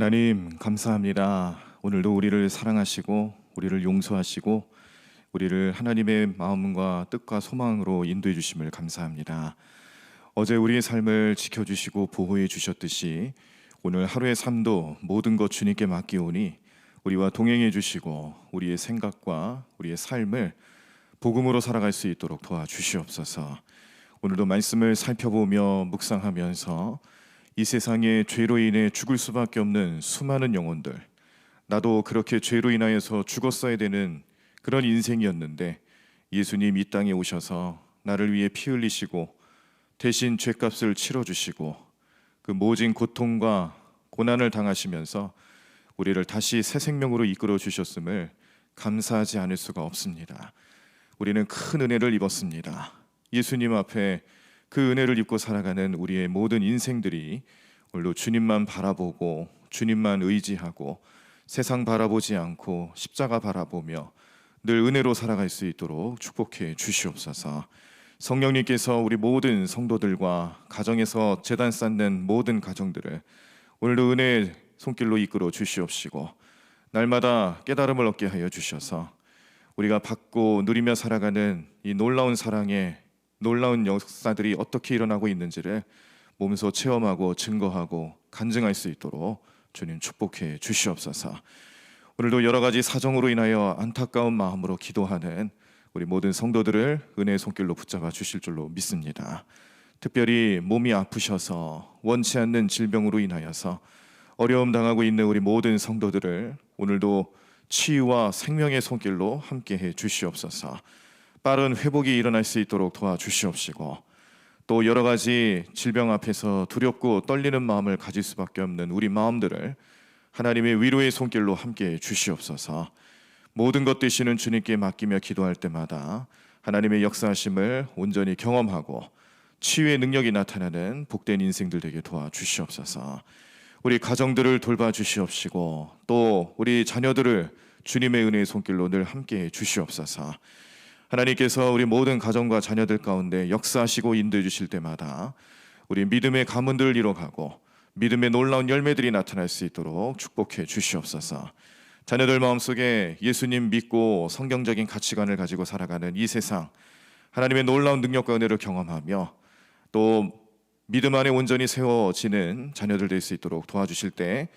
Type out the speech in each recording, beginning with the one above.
하나님 감사합니다. 오늘도 우리를 사랑하시고 우리를 용서하시고 우리를 하나님의 마음과 뜻과 소망으로 인도해 주심을 감사합니다. 어제 우리의 삶을 지켜 주시고 보호해 주셨듯이 오늘 하루의 삶도 모든 것 주님께 맡기오니 우리와 동행해 주시고 우리의 생각과 우리의 삶을 복음으로 살아갈 수 있도록 도와주시옵소서. 오늘도 말씀을 살펴보며 묵상하면서 이 세상에 죄로 인해 죽을 수밖에 없는 수많은 영혼들 나도 그렇게 죄로 인하여서 죽었어야 되는 그런 인생이었는데 예수님 이 땅에 오셔서 나를 위해 피 흘리시고 대신 죄값을 치러 주시고 그 모진 고통과 고난을 당하시면서 우리를 다시 새 생명으로 이끌어 주셨음을 감사하지 않을 수가 없습니다. 우리는 큰 은혜를 입었습니다. 예수님 앞에 그 은혜를 입고 살아가는 우리의 모든 인생들이 오늘도 주님만 바라보고 주님만 의지하고 세상 바라보지 않고 십자가 바라보며 늘 은혜로 살아갈 수 있도록 축복해 주시옵소서. 성령님께서 우리 모든 성도들과 가정에서 재단 쌓는 모든 가정들을 오늘도 은혜의 손길로 이끌어 주시옵시고 날마다 깨달음을 얻게 하여 주셔서 우리가 받고 누리며 살아가는 이 놀라운 사랑의 놀라운 역사들이 어떻게 일어나고 있는지를 몸소 체험하고 증거하고 간증할 수 있도록 주님 축복해 주시옵소서. 오늘도 여러 가지 사정으로 인하여 안타까운 마음으로 기도하는 우리 모든 성도들을 은혜의 손길로 붙잡아 주실 줄로 믿습니다. 특별히 몸이 아프셔서 원치 않는 질병으로 인하여서 어려움 당하고 있는 우리 모든 성도들을 오늘도 치유와 생명의 손길로 함께해 주시옵소서. 빠른 회복이 일어날 수 있도록 도와주시옵시고 또 여러 가지 질병 앞에서 두렵고 떨리는 마음을 가질 수밖에 없는 우리 마음들을 하나님의 위로의 손길로 함께 주시옵소서. 모든 것 되시는 주님께 맡기며 기도할 때마다 하나님의 역사하심을 온전히 경험하고 치유의 능력이 나타나는 복된 인생들 되게 도와주시옵소서. 우리 가정들을 돌봐 주시옵시고 또 우리 자녀들을 주님의 은혜의 손길로 늘 함께 주시옵소서. 하나님께서 우리 모든 가정과 자녀들 가운데 역사하시고 인도해 주실 때마다 우리 믿음의 가문들을 이뤄가고 믿음의 놀라운 열매들이 나타날 수 있도록 축복해 주시옵소서. 자녀들 마음속에 예수님 믿고 성경적인 가치관을 가지고 살아가는 이 세상 하나님의 놀라운 능력과 은혜를 경험하며 또 믿음 안에 온전히 세워지는 자녀들 될 수 있도록 도와주실 때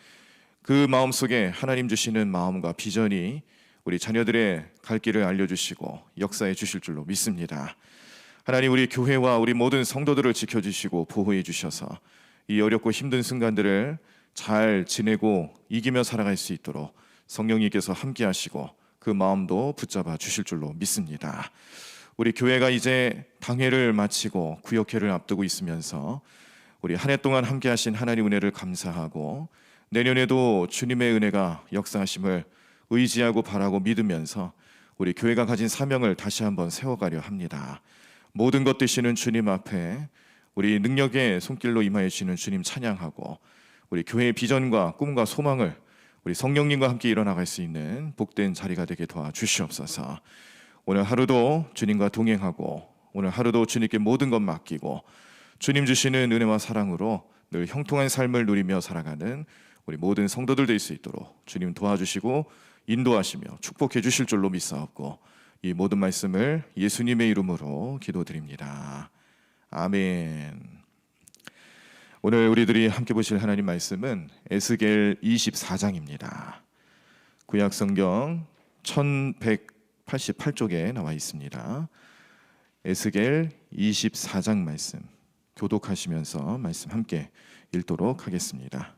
그 마음속에 하나님 주시는 마음과 비전이 우리 자녀들의 갈 길을 알려주시고 역사해 주실 줄로 믿습니다. 하나님 우리 교회와 우리 모든 성도들을 지켜주시고 보호해 주셔서 이 어렵고 힘든 순간들을 잘 지내고 이기며 살아갈 수 있도록 성령님께서 함께 하시고 그 마음도 붙잡아 주실 줄로 믿습니다. 우리 교회가 이제 당회를 마치고 구역회를 앞두고 있으면서 우리 한 해 동안 함께 하신 하나님 은혜를 감사하고 내년에도 주님의 은혜가 역사하심을 의지하고 바라고 믿으면서 우리 교회가 가진 사명을 다시 한번 세워가려 합니다. 모든 것 되시는 주님 앞에 우리 능력의 손길로 임하여 주시는 주님 찬양하고 우리 교회의 비전과 꿈과 소망을 우리 성령님과 함께 일어나갈 수 있는 복된 자리가 되게 도와주시옵소서. 오늘 하루도 주님과 동행하고 오늘 하루도 주님께 모든 것 맡기고 주님 주시는 은혜와 사랑으로 늘 형통한 삶을 누리며 살아가는 우리 모든 성도들 될 수 있도록 주님 도와주시고 인도하시며 축복해 주실 줄로 믿사옵고 이 모든 말씀을 예수님의 이름으로 기도드립니다. 아멘. 오늘 우리들이 함께 보실 하나님 말씀은 에스겔 24장입니다. 구약 성경 1188쪽에 나와 있습니다. 에스겔 24장 말씀 교독하시면서 말씀 함께 읽도록 하겠습니다.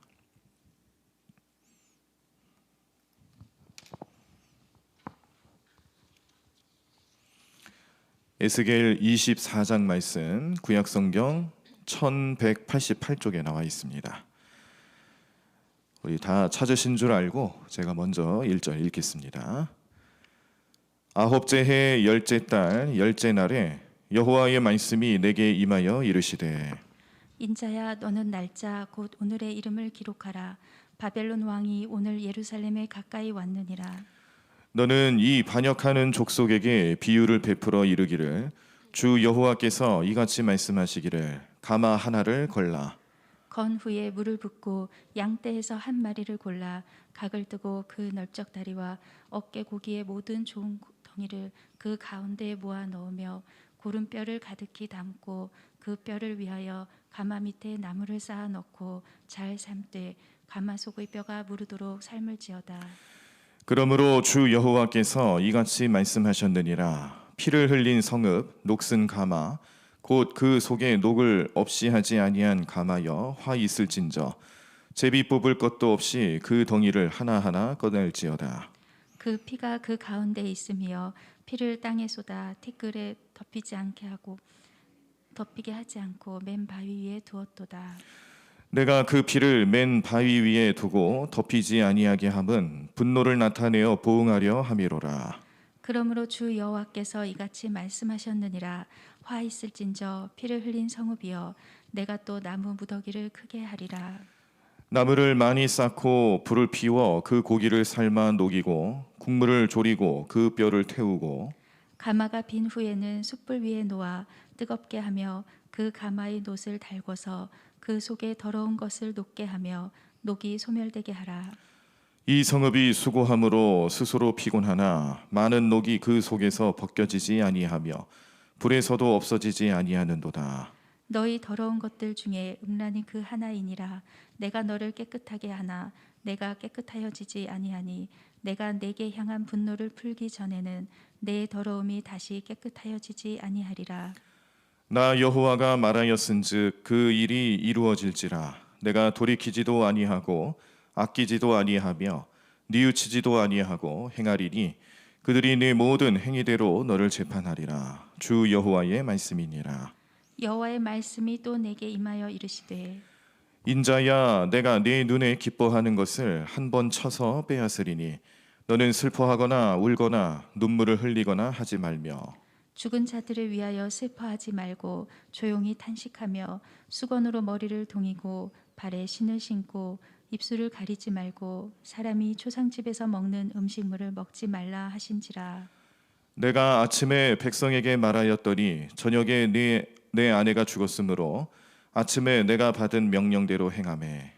에스겔 24장 말씀 구약 성경 1188쪽에 나와 있습니다. 우리 다 찾으신 줄 알고 제가 먼저 1절 읽겠습니다. 아홉째 해 열째 달 열째 날에 여호와의 말씀이 내게 임하여 이르시되 인자야 너는 날짜 곧 오늘의 이름을 기록하라 바벨론 왕이 오늘 예루살렘에 가까이 왔느니라 너는 이 반역하는 족속에게 비유를 베풀어 이르기를 주 여호와께서 이같이 말씀하시기를 가마 하나를 걸라 건 후에 물을 붓고 양떼에서 한 마리를 골라 각을 뜨고 그 넓적 다리와 어깨 고기의 모든 좋은 덩이를 그 가운데에 모아 넣으며 고른 뼈를 가득히 담고 그 뼈를 위하여 가마 밑에 나무를 쌓아 넣고 잘 삶되 가마 속의 뼈가 무르도록 삶을지어다. 그러므로 주 여호와께서 이같이 말씀하셨느니라. 피를 흘린 성읍 녹슨 가마 곧 그 속에 녹을 없이 하지 아니한 가마여 화 있을진저. 제비 뽑을 것도 없이 그 덩이를 하나하나 꺼낼지어다. 그 피가 그 가운데 있으며 피를 땅에 쏟아 티끌에 덮이지 않게 하고 덮이게 하지 않고 맨 바위 위에 두었도다. 내가 그 피를 맨 바위 위에 두고 덮이지 아니하게 함은 분노를 나타내어 보응하려 함이로라. 그러므로 주 여호와께서 이같이 말씀하셨느니라. 화 있을진저 피를 흘린 성읍이여 내가 또 나무 무더기를 크게 하리라. 나무를 많이 쌓고 불을 피워 그 고기를 삶아 녹이고 국물을 졸이고 그 뼈를 태우고 가마가 빈 후에는 숯불 위에 놓아 뜨겁게 하며 그 가마의 놋을 달궈서 그 속에 더러운 것을 녹게 하며 녹이 소멸되게 하라. 이 성읍이 수고함으로 스스로 피곤하나 많은 녹이 그 속에서 벗겨지지 아니하며 불에서도 없어지지 아니하는도다. 너희 더러운 것들 중에 음란이 그 하나이니라. 내가 너를 깨끗하게 하나 내가 깨끗하여지지 아니하니 내가 내게 향한 분노를 풀기 전에는 내 더러움이 다시 깨끗하여지지 아니하리라 나 여호와가 말하였은즉 그 일이 이루어질지라 내가 돌이키지도 아니하고 아끼지도 아니하며 뉘우치지도 아니하고 행하리니 그들이 네 모든 행위대로 너를 재판하리라 주 여호와의 말씀이니라. 여호와의 말씀이 또 내게 임하여 이르시되 인자야 내가 네 눈에 기뻐하는 것을 한 번 쳐서 빼앗으리니 너는 슬퍼하거나 울거나 눈물을 흘리거나 하지 말며 죽은 자들을 위하여 슬퍼하지 말고 조용히 탄식하며 수건으로 머리를 동이고 발에 신을 신고 입술을 가리지 말고 사람이 초상집에서 먹는 음식물을 먹지 말라 하신지라. 내가 아침에 백성에게 말하였더니 저녁에 네, 내 아내가 죽었으므로 아침에 내가 받은 명령대로 행하매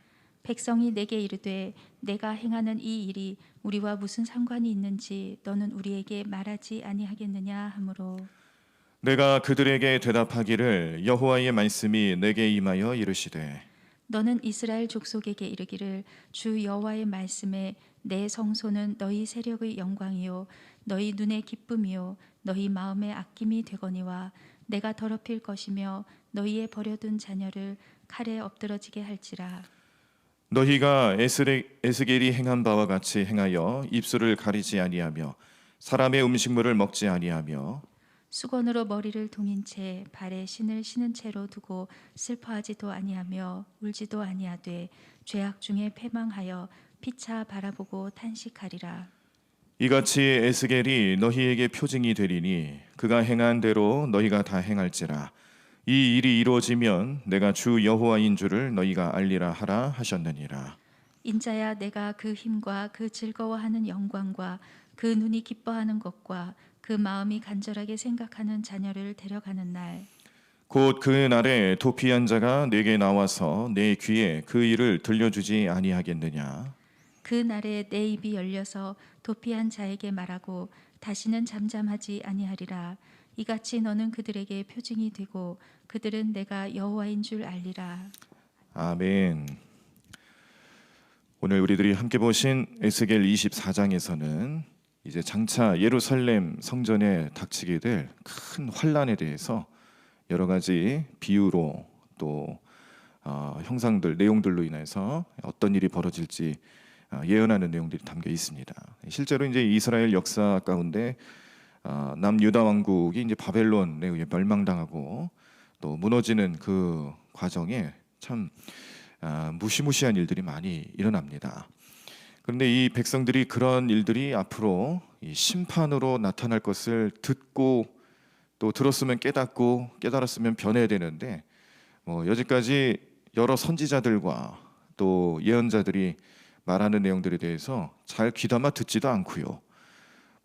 백성이 내게 이르되 내가 행하는 이 일이 우리와 무슨 상관이 있는지 너는 우리에게 말하지 아니하겠느냐 하므로. 내가 그들에게 대답하기를 여호와의 말씀이 내게 임하여 이르시되 너는 이스라엘 족속에게 이르기를 주 여호와의 말씀에 내 성소는 너희 세력의 영광이요 너희 눈의 기쁨이요 너희 마음의 아낌이 되거니와 내가 더럽힐 것이며 너희의 버려둔 자녀를 칼에 엎드러지게 할지라 너희가 에스겔이 행한 바와 같이 행하여 입술을 가리지 아니하며 사람의 음식물을 먹지 아니하며 수건으로 머리를 동인 채 발에 신을 신은 채로 두고 슬퍼하지도 아니하며 울지도 아니하되 죄악 중에 패망하여 피차 바라보고 탄식하리라. 이같이 에스겔이 너희에게 표징이 되리니 그가 행한 대로 너희가 다 행할지라 이 일이 이루어지면 내가 주 여호와인 줄을 너희가 알리라 하라 하셨느니라. 인자야 내가 그 힘과 그 즐거워하는 영광과 그 눈이 기뻐하는 것과 그 마음이 간절하게 생각하는 자녀를 데려가는 날. 곧 그 날에 도피한 자가 내게 나와서 내 귀에 그 일을 들려주지 아니하겠느냐? 그 날에 내 입이 열려서 도피한 자에게 말하고 다시는 잠잠하지 아니하리라 이같이 너는 그들에게 표징이 되고 그들은 내가 여호와인 줄 알리라 아멘. 오늘 우리들이 함께 보신 에스겔 24장에서는 이제 장차 예루살렘 성전에 닥치게 될 큰 환란에 대해서 여러 가지 비유로 또 어, 형상들 내용들로 인해서 어떤 일이 벌어질지 어, 예언하는 내용들이 담겨 있습니다. 실제로 이제 이스라엘 역사 가운데 어, 남유다 왕국이 이제 바벨론에 의해 멸망당하고 또 무너지는 그 과정에 참 아, 무시무시한 일들이 많이 일어납니다. 그런데 이 백성들이 그런 일들이 앞으로 이 심판으로 나타날 것을 듣고 또 들었으면 깨닫고 깨달았으면 변해야 되는데 뭐 여지까지 여러 선지자들과 또 예언자들이 말하는 내용들에 대해서 잘 귀담아 듣지도 않고요.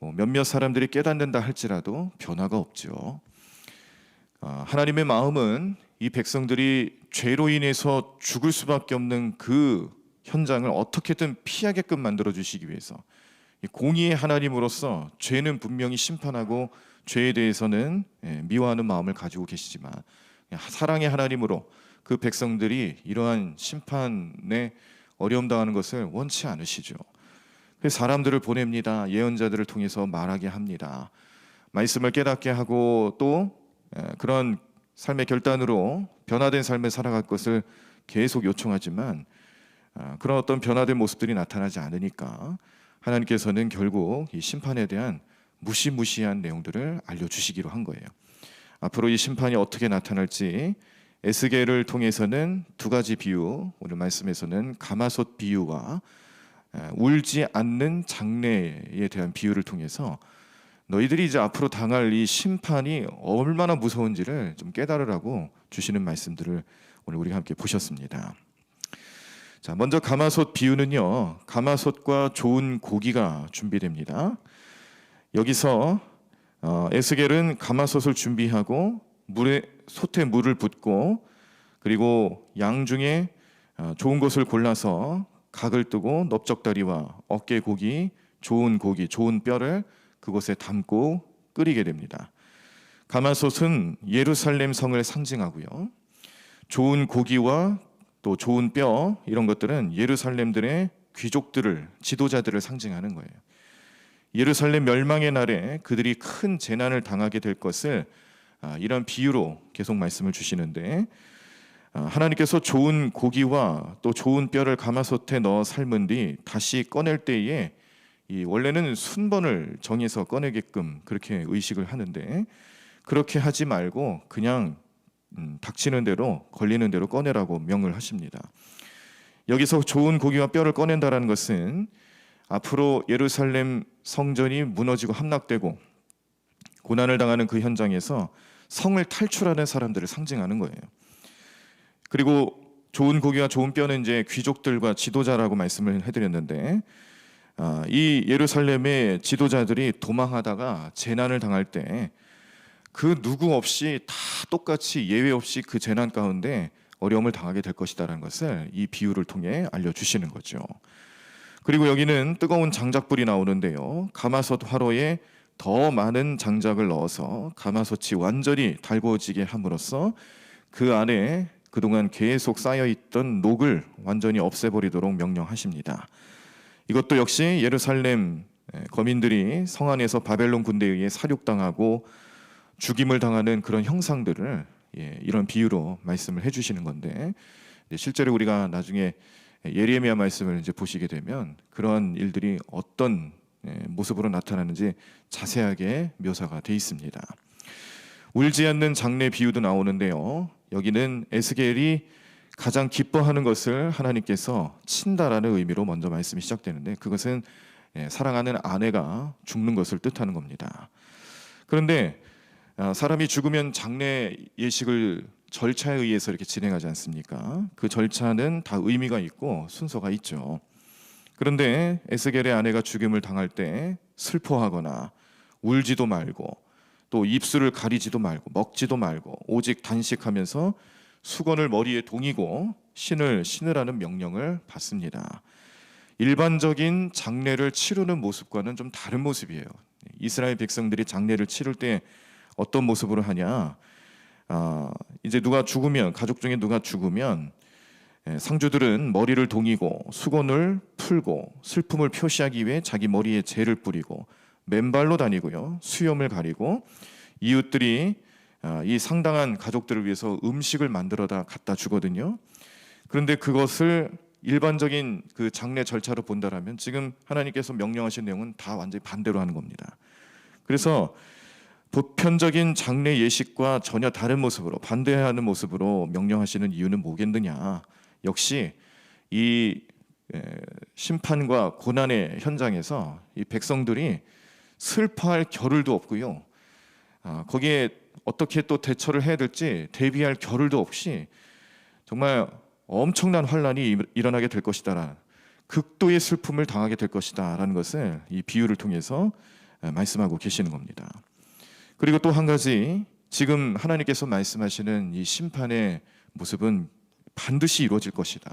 뭐 몇몇 사람들이 깨닫는다 할지라도 변화가 없죠. 아, 하나님의 마음은 이 백성들이 죄로 인해서 죽을 수밖에 없는 그 현장을 어떻게든 피하게끔 만들어 주시기 위해서 이 공의의 하나님으로서 죄는 분명히 심판하고 죄에 대해서는 예, 미워하는 마음을 가지고 계시지만 사랑의 하나님으로 그 백성들이 이러한 심판에 어려움 당하는 것을 원치 않으시죠. 사람들을 보냅니다. 예언자들을 통해서 말하게 합니다. 말씀을 깨닫게 하고 또 예, 그런 삶의 결단으로 변화된 삶을 살아갈 것을 계속 요청하지만 아, 그런 어떤 변화된 모습들이 나타나지 않으니까 하나님께서는 결국 이 심판에 대한 무시무시한 내용들을 알려주시기로 한 거예요. 앞으로 이 심판이 어떻게 나타날지 에스겔을 통해서는 두 가지 비유, 오늘 말씀에서는 가마솥 비유와 에, 울지 않는 장래에 대한 비유를 통해서 너희들이 이제 앞으로 당할 이 심판이 얼마나 무서운지를 좀 깨달으라고 주시는 말씀들을 오늘 우리가 함께 보셨습니다. 자, 먼저 가마솥 비유는요. 가마솥과 좋은 고기가 준비됩니다. 여기서 어, 에스겔은 가마솥을 준비하고 물에 솥에 물을 붓고 그리고 양 중에 어, 좋은 것을 골라서 각을 뜨고 넓적다리와 어깨 고기, 좋은 고기, 좋은 뼈를 그곳에 담고 끓이게 됩니다. 가마솥은 예루살렘 성을 상징하고요. 좋은 고기와 또 좋은 뼈 이런 것들은 예루살렘들의 귀족들을 지도자들을 상징하는 거예요. 예루살렘 멸망의 날에 그들이 큰 재난을 당하게 될 것을 아, 이런 비유로 계속 말씀을 주시는데 아, 하나님께서 좋은 고기와 또 좋은 뼈를 가마솥에 넣어 삶은 뒤 다시 꺼낼 때에 이 원래는 순번을 정해서 꺼내게끔 그렇게 의식을 하는데 그렇게 하지 말고 그냥 음, 닥치는 대로 걸리는 대로 꺼내라고 명을 하십니다. 여기서 좋은 고기와 뼈를 꺼낸다라는 것은 앞으로 예루살렘 성전이 무너지고 함락되고 고난을 당하는 그 현장에서 성을 탈출하는 사람들을 상징하는 거예요. 그리고 좋은 고기와 좋은 뼈는 이제 귀족들과 지도자라고 말씀을 해드렸는데 아, 이 예루살렘의 지도자들이 도망하다가 재난을 당할 때 그 누구 없이 다 똑같이 예외 없이 그 재난 가운데 어려움을 당하게 될 것이다라는 것을 이 비유를 통해 알려주시는 거죠. 그리고 여기는 뜨거운 장작불이 나오는데요. 가마솥 화로에 더 많은 장작을 넣어서 가마솥이 완전히 달궈지게 함으로써 그 안에 그동안 계속 쌓여 있던 녹을 완전히 없애버리도록 명령하십니다. 이것도 역시 예루살렘 거민들이 성 안에서 바벨론 군대에 의해 사륙당하고 죽임을 당하는 그런 형상들을 예, 이런 비유로 말씀을 해주시는 건데 네, 실제로 우리가 나중에 예레미야 말씀을 이제 보시게 되면 그런 일들이 어떤 예, 모습으로 나타나는지 자세하게 묘사가 돼 있습니다. 울지 않는 장례 비유도 나오는데요. 여기는 에스겔이 가장 기뻐하는 것을 하나님께서 친다라는 의미로 먼저 말씀이 시작되는데 그것은 예, 사랑하는 아내가 죽는 것을 뜻하는 겁니다. 그런데 아, 사람이 죽으면 장례 예식을 절차에 의해서 이렇게 진행하지 않습니까? 그 절차는 다 의미가 있고 순서가 있죠. 그런데 에스겔의 아내가 죽임을 당할 때 슬퍼하거나 울지도 말고 또 입술을 가리지도 말고 먹지도 말고 오직 단식하면서 수건을 머리에 동이고 신을 신으라는 명령을 받습니다. 일반적인 장례를 치르는 모습과는 좀 다른 모습이에요. 이스라엘 백성들이 장례를 치를 때 어떤 모습으로 하냐? 아, 이제 누가 죽으면 가족 중에 누가 죽으면 예, 상주들은 머리를 동이고 수건을 풀고 슬픔을 표시하기 위해 자기 머리에 재를 뿌리고 맨발로 다니고요 수염을 가리고 이웃들이 아, 이 상당한 가족들을 위해서 음식을 만들어다 갖다 주거든요. 그런데 그것을 일반적인 그 장례 절차로 본다라면 지금 하나님께서 명령하신 내용은 다 완전히 반대로 하는 겁니다. 그래서 보편적인 장례 예식과 전혀 다른 모습으로 반대하는 모습으로 명령하시는 이유는 뭐겠느냐? 역시 이 에, 심판과 고난의 현장에서 이 백성들이 슬퍼할 겨를도 없고요. 아, 거기에 어떻게 또 대처를 해야 될지 대비할 겨를도 없이 정말 엄청난 환란이 일- 일어나게 될 것이다라는 극도의 슬픔을 당하게 될 것이다라는 것을 이 비유를 통해서 에, 말씀하고 계시는 겁니다. 그리고 또 한 가지 지금 하나님께서 말씀하시는 이 심판의 모습은 반드시 이루어질 것이다.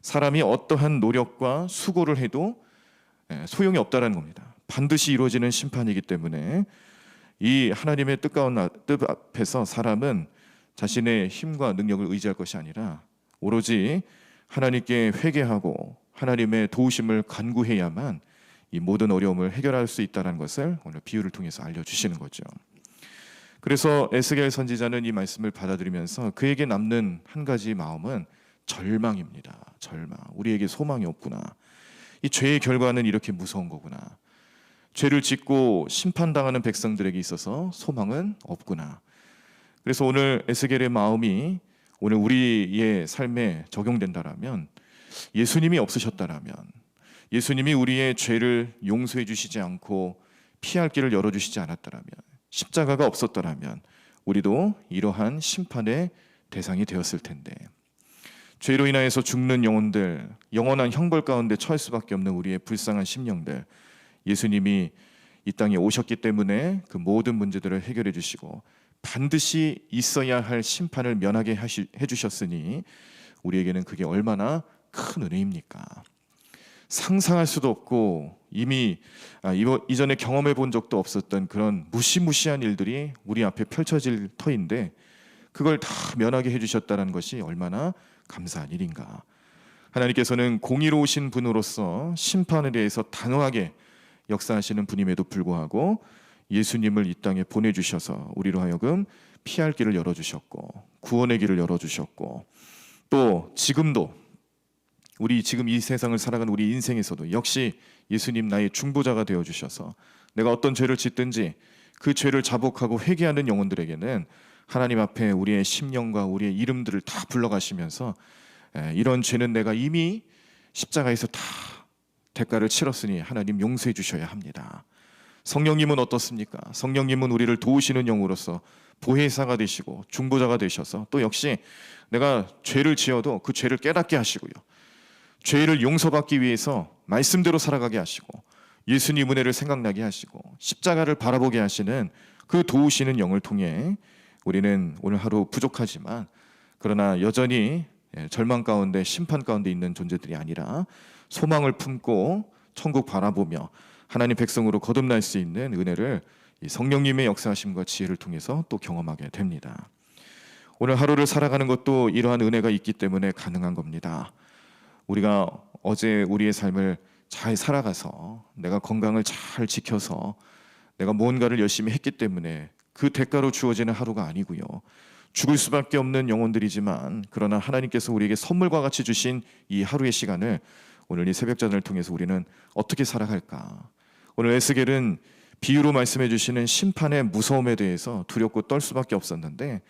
사람이 어떠한 노력과 수고를 해도 예, 소용이 없다라는 겁니다. 반드시 이루어지는 심판이기 때문에 이 하나님의 뜻 가운 뜻 앞에서 사람은 자신의 힘과 능력을 의지할 것이 아니라 오로지 하나님께 회개하고 하나님의 도우심을 간구해야만 이 모든 어려움을 해결할 수 있다는 것을 오늘 비유를 통해서 알려주시는 거죠. 그래서 에스겔 선지자는 이 말씀을 받아들이면서 그에게 남는 한 가지 마음은 절망입니다. 절망. 우리에게 소망이 없구나. 이 죄의 결과는 이렇게 무서운 거구나. 죄를 짓고 심판당하는 백성들에게 있어서 소망은 없구나. 그래서 오늘 에스겔의 마음이 오늘 우리의 삶에 적용된다라면 예수님이 없으셨다라면 예수님이 우리의 죄를 용서해 주시지 않고 피할 길을 열어 주시지 않았다라면 십자가가 없었더라면 우리도 이러한 심판의 대상이 되었을 텐데 죄로 인하여서 죽는 영혼들 영원한 형벌 가운데 처할 수밖에 없는 우리의 불쌍한 심령들 예수님이 이 땅에 오셨기 때문에 그 모든 문제들을 해결해 주시고 반드시 있어야 할 심판을 면하게 하시, 해 주셨으니 우리에게는 그게 얼마나 큰 은혜입니까? 상상할 수도 없고 이미 아, 이거- 이전에 경험해 본 적도 없었던 그런 무시무시한 일들이 우리 앞에 펼쳐질 터인데 그걸 다 면하게 해주셨다는 것이 얼마나 감사한 일인가. 하나님께서는 공의로우신 분으로서 심판에 대해서 단호하게 역사하시는 분임에도 불구하고 예수님을 이 땅에 보내주셔서 우리로 하여금 피할 길을 열어주셨고 구원의 길을 열어주셨고 또 지금도 우리 지금 이 세상을 살아가는 우리 인생에서도 역시 예수님 나의 중보자가 되어 주셔서 내가 어떤 죄를 짓든지 그 죄를 자복하고 회개하는 영혼들에게는 하나님 앞에 우리의 심령과 우리의 이름들을 다 불러가시면서 에, 이런 죄는 내가 이미 십자가에서 다 대가를 치렀으니 하나님 용서해 주셔야 합니다. 성령님은 어떻습니까? 성령님은 우리를 도우시는 영으로서 보혜사가 되시고 중보자가 되셔서 또 역시 내가 죄를 지어도 그 죄를 깨닫게 하시고요. 죄를 용서받기 위해서 말씀대로 살아가게 하시고 예수님 은혜를 생각나게 하시고 십자가를 바라보게 하시는 그 도우시는 영을 통해 우리는 오늘 하루 부족하지만 그러나 여전히 예, 절망 가운데 심판 가운데 있는 존재들이 아니라 소망을 품고 천국 바라보며 하나님 백성으로 거듭날 수 있는 은혜를 이 성령님의 역사하심과 지혜를 통해서 또 경험하게 됩니다. 오늘 하루를 살아가는 것도 이러한 은혜가 있기 때문에 가능한 겁니다. 우리가 어제 우리의 삶을 잘 살아가서 내가 건강을 잘 지켜서 내가 무언가를 열심히 했기 때문에 그 대가로 주어지는 하루가 아니고요. 죽을 수밖에 없는 영혼들이지만 그러나 하나님께서 우리에게 선물과 같이 주신 이 하루의 시간을 오늘 이 새벽 전을 통해서 우리는 어떻게 살아갈까? 오늘 에스겔은 비유로 말씀해 주시는 심판의 무서움에 대해서 두렵고 떨 수밖에 없었는데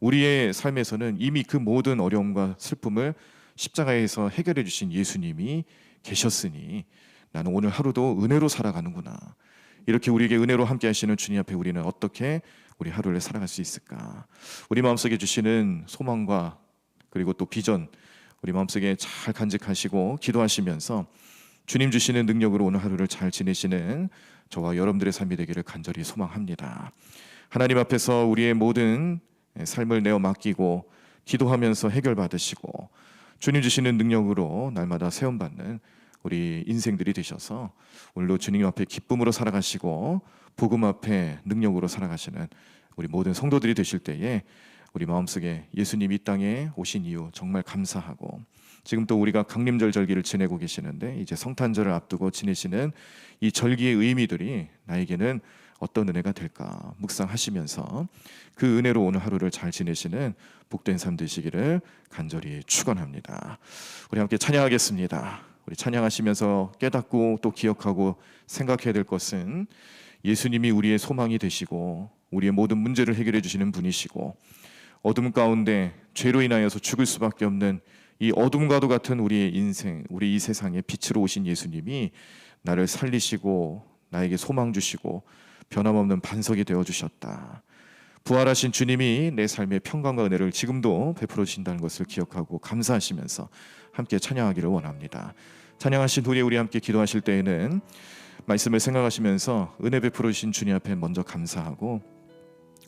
우리의 삶에서는 이미 그 모든 어려움과 슬픔을 십자가에서 해결해 주신 예수님이 계셨으니 나는 오늘 하루도 은혜로 살아가는구나. 이렇게 우리에게 은혜로 함께 하시는 주님 앞에 우리는 어떻게 우리 하루를 살아갈 수 있을까? 우리 마음속에 주시는 소망과 그리고 또 비전 우리 마음속에 잘 간직하시고 기도하시면서 주님 주시는 능력으로 오늘 하루를 잘 지내시는 저와 여러분들의 삶이 되기를 간절히 소망합니다. 하나님 앞에서 우리의 모든 삶을 내어 맡기고 기도하면서 해결 받으시고 주님 주시는 능력으로 날마다 세움 받는 우리 인생들이 되셔서 오늘도 주님 앞에 기쁨으로 살아가시고 복음 앞에 능력으로 살아가시는 우리 모든 성도들이 되실 때에 우리 마음속에 예수님 이 땅에 오신 이유 정말 감사하고 지금 또 우리가 강림절 절기를 지내고 계시는데 이제 성탄절을 앞두고 지내시는 이 절기의 의미들이 나에게는 어떤 은혜가 될까 묵상하시면서 그 은혜로 오늘 하루를 잘 지내시는 복된 삶 되시기를 간절히 축원합니다. 우리 함께 찬양하겠습니다. 우리 찬양하시면서 깨닫고 또 기억하고 생각해야 될 것은 예수님이 우리의 소망이 되시고 우리의 모든 문제를 해결해 주시는 분이시고 어둠 가운데 죄로 인하여서 죽을 수밖에 없는 이 어둠과도 같은 우리의 인생, 우리 이 세상에 빛으로 오신 예수님이 나를 살리시고 나에게 소망 주시고 변함없는 반석이 되어 주셨다. 부활하신 주님이 내 삶의 평강과 은혜를 지금도 베풀어 주신다는 것을 기억하고 감사하시면서 함께 찬양하기를 원합니다. 찬양하신 후에 우리 함께 기도하실 때에는 말씀을 생각하시면서 은혜 베풀어 주신 주님 앞에 먼저 감사하고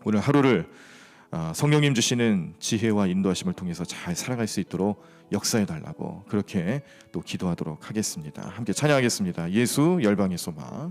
오늘 하루를 아, 성령님 주시는 지혜와 인도하심을 통해서 잘 살아갈 수 있도록 역사해 달라고 그렇게 또 기도하도록 하겠습니다. 함께 찬양하겠습니다. 예수 열방의 소망.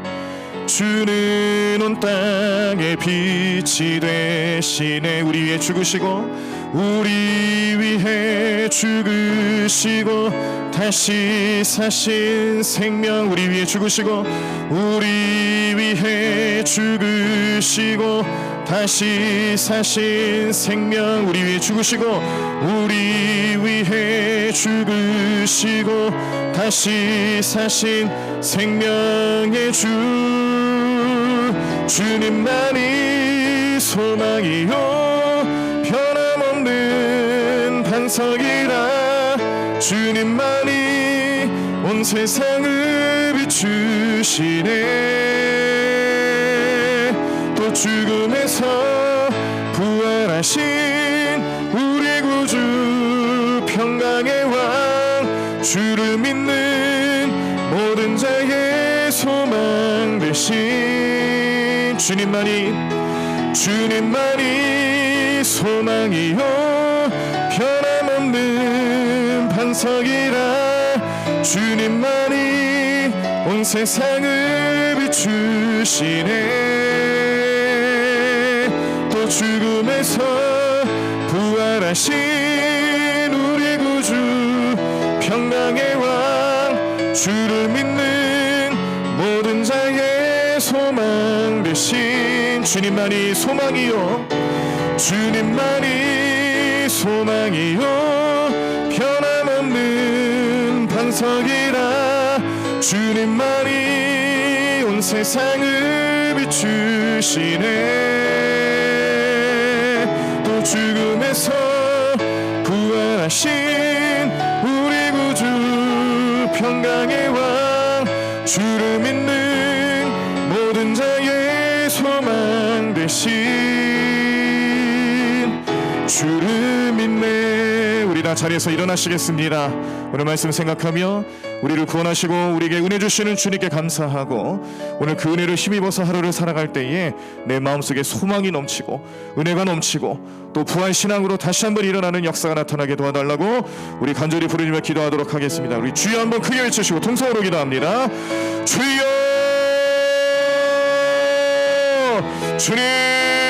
주는 온 땅의 빛이 되시네. 우리 위해 죽으시고 우리 위해 죽으시고 다시 사신 생명 우리 위해 죽으시고 우리 위해 죽으시고 다시 사신 생명 우리 위해 죽으시고 우리 위해 죽으시고 다시 사신 생명의 주 주님만이 소망이요. 변함없는 반석이라 주님만이 온 세상을 비추시네. 또 죽음에서 부활하신 우리 구주 평강의 왕 주를 믿는 모든 자의 소망 되신 주님만이 주님만이 소망이요. 변함없는 반석이라 주님만이 온 세상을 비추시네. 또 죽음에서 부활하신 우리 구주 평강의 왕 주를 믿는 되신 주님만이 소망이요. 주님만이 소망이요. 변함없는 반석이라 주님만이 온 세상을 비추시네. 또 죽음 다 자리에서 일어나시겠습니다. 오늘 말씀 생각하며 우리를 구원하시고 우리에게 은혜 주시는 주님께 감사하고 오늘 그 은혜를 힘입어서 하루를 살아갈 때에 내 마음속에 소망이 넘치고 은혜가 넘치고 또 부활 신앙으로 다시 한번 일어나는 역사가 나타나게 도와달라고 우리 간절히 부르짖며 기도하도록 하겠습니다. 우리 주여 한번 크게 외치시고 통성으로 기도합니다. 주여! 주님